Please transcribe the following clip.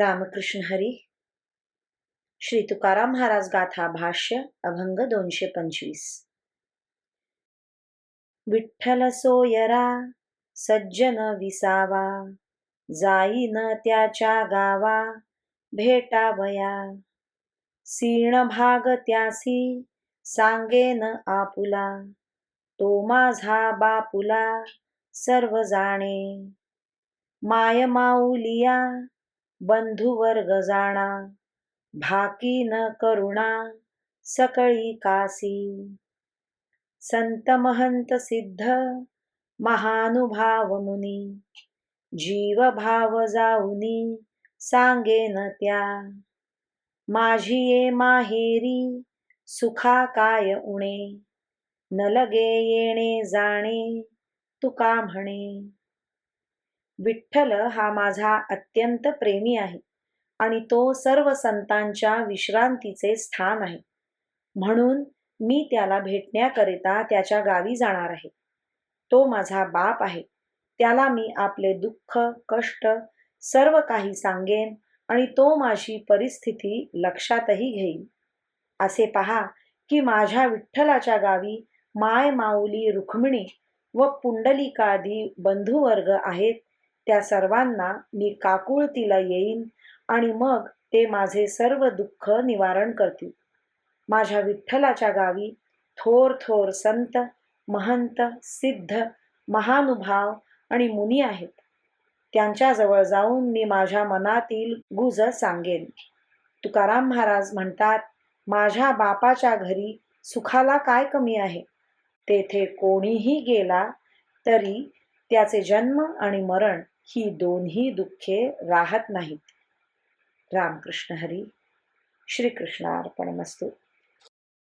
रामकृष्ण हरी. श्री तुकाराम महाराज गाथा भाष्य अभंग दोनशे पंचवीस. विठ्ठल सोयरा सज्जन विसावा जाईन त्याच्या गावा भेटावया. सीण भाग त्यासी सांगेन आपुला तो माझा बापुला सर्व जाणे. माय माऊलिया बंधुवर्ग जाणा भाकी न करुणा सकळी कासी. संत महंत सिद्ध महानुभाव मुनी जीव भाव जाऊनी सांगेन त्या. माझी ये माहेरी सुखा काय उणे न लगे येणे जाणे तुका म्हणे. विठ्ठल हा माझा अत्यंत प्रेमी आहे आणि तो सर्व संतांच्या विश्रांतीचे स्थान आहे. म्हणून मी त्याला भेटण्याकरिता त्याच्या गावी जाणार आहे. तो माझा बाप आहे. त्याला मी आपले दुःख कष्ट सर्व काही सांगेन आणि तो माझी परिस्थिती लक्षातही घेईल असे पहा की माझ्या विठ्ठलाच्या गावी माय माऊली रुक्मिणी व पुंडलिकादी बंधुवर्ग आहेत त्या सर्वांना मी काकुळतीला येईन आणि मग ते माझे सर्व दुःख निवारण करतील. माझ्या विठ्ठलाच्या गावी थोर थोर संत महंत सिद्ध महानुभाव आणि मुनी आहेत. त्यांच्याजवळ जाऊन मी माझ्या मनातील गुज सांगेन. तुकाराम महाराज म्हणतात माझ्या बापाच्या घरी सुखाला काय कमी आहे? तेथे कोणीही गेला तरी त्याचे जन्म आणि मरण ही दोन्ही दुःखे राहत नाहीत. रामकृष्ण हरी. श्रीकृष्णार्पणमस्तू